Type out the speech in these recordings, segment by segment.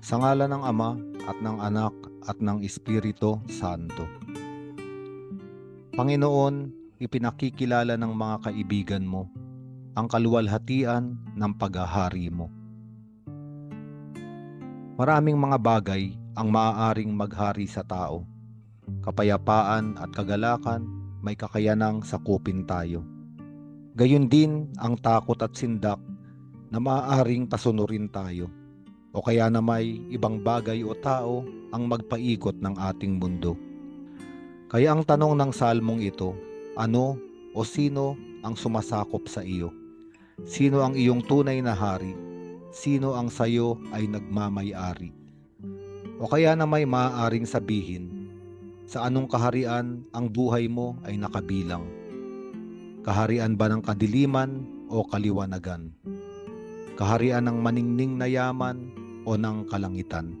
Sa ngala ng Ama at ng Anak at ng Espiritu Santo. Panginoon, ipinakikilala ng mga kaibigan mo ang kaluwalhatian ng paghahari mo. Maraming mga bagay ang maaaring maghari sa tao. Kapayapaan at kagalakan may kakayanang sakupin tayo. Gayun din ang takot at sindak na maaaring pasunurin tayo o kaya na may ibang bagay o tao ang magpaikot ng ating mundo. Kaya ang tanong ng salmong ito, ano o sino ang sumasakop sa iyo? Sino ang iyong tunay na hari? Sino ang sayo ay nagmamay-ari? O kaya na may maaaring sabihin, sa anong kaharian ang buhay mo ay nakabilang? Kaharian ba ng kadiliman o kaliwanagan? Kaharian ng maningning na yaman o ng kalangitan?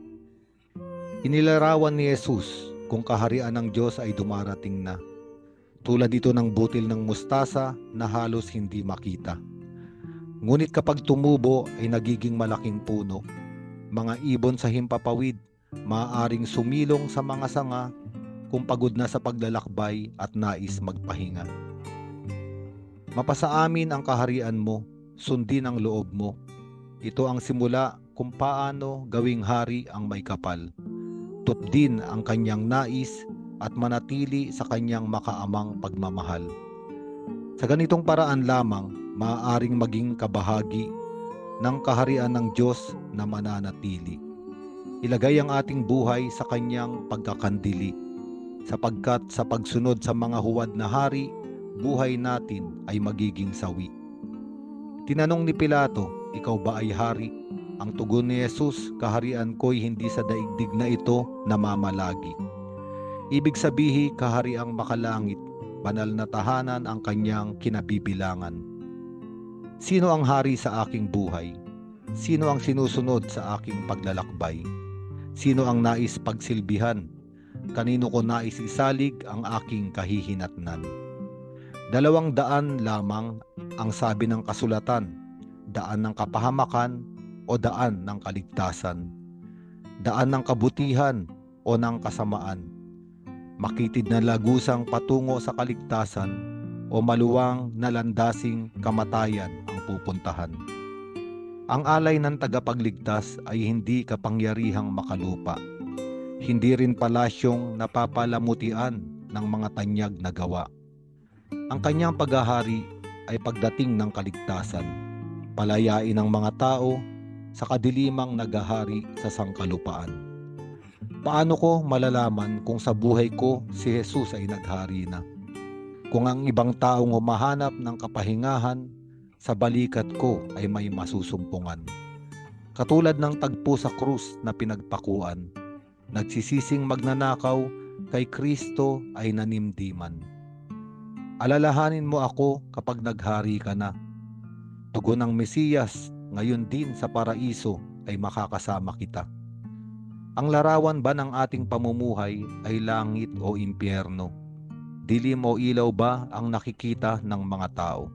Inilarawan ni Jesus kung kaharian ng Diyos ay dumarating na. Tulad ito ng butil ng mustasa na halos hindi makita. Ngunit kapag tumubo ay nagiging malaking puno. Mga ibon sa himpapawid, maaaring sumilong sa mga sanga kung pagod na sa paglalakbay at nais magpahinga. Mapasa amin ang kaharian mo, sundin ang loob mo. Ito ang simula kung paano gawing hari ang may kapal. Tupdin ang kanyang nais at manatili sa kanyang makaamang pagmamahal. Sa ganitong paraan lamang, maaaring maging kabahagi ng kaharian ng Diyos na mananatili. Ilagay ang ating buhay sa kanyang pagkakandili, sapagkat sa pagsunod sa mga huwad na hari, buhay natin ay magiging sawi. Tinanong ni Pilato, ikaw ba ay hari? Ang tugon ni Jesus, kaharian ko'y hindi sa daigdig na ito namamalagi. Ibig sabihi, kahariang makalangit, banal na tahanan ang kanyang kinabibilangan. Sino ang hari sa aking buhay? Sino ang sinusunod sa aking paglalakbay? Sino ang nais pagsilbihan? Kanino ko nais isalig ang aking kahihinatnan? Dalawang daan lamang ang sabi ng kasulatan, daan ng kapahamakan o daan ng kaligtasan, daan ng kabutihan o ng kasamaan, makitid na lagusang patungo sa kaligtasan o maluwang na landasing kamatayan ang pupuntahan. Ang alay ng tagapagligtas ay hindi kapangyarihang makalupa, hindi rin palasyong napapalamutian ng mga tanyag na gawa. Ang kanyang paghahari ay pagdating ng kaligtasan, palayain ng mga tao sa kadilimang nagahari sa sangkalupaan. Paano ko malalaman kung sa buhay ko si Jesus ay naghari na? Kung ang ibang taong humahanap ng kapahingahan sa balikat ko ay may masusumpungan. Katulad ng tagpo sa krus na pinagpakuan, nagsisising magnanakaw kay Kristo ay nanimdiman. Alalahanin mo ako kapag naghari ka na. Tugon ng Mesiyas ngayon din sa paraiso ay makakasama kita. Ang larawan ba ng ating pamumuhay ay langit o impyerno? Dilim o ilaw ba ang nakikita ng mga tao?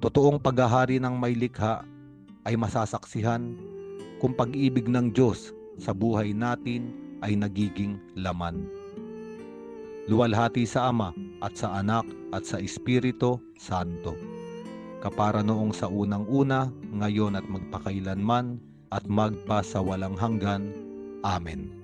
Totoong paghahari ng may likha ay masasaksihan kung pag-ibig ng Diyos sa buhay natin ay nagiging laman. Luwalhati sa Ama at sa Anak at sa Espiritu Santo. Kapara noong sa unang-una, ngayon at magpakailanman, at magpa sa walang hanggan. Amen.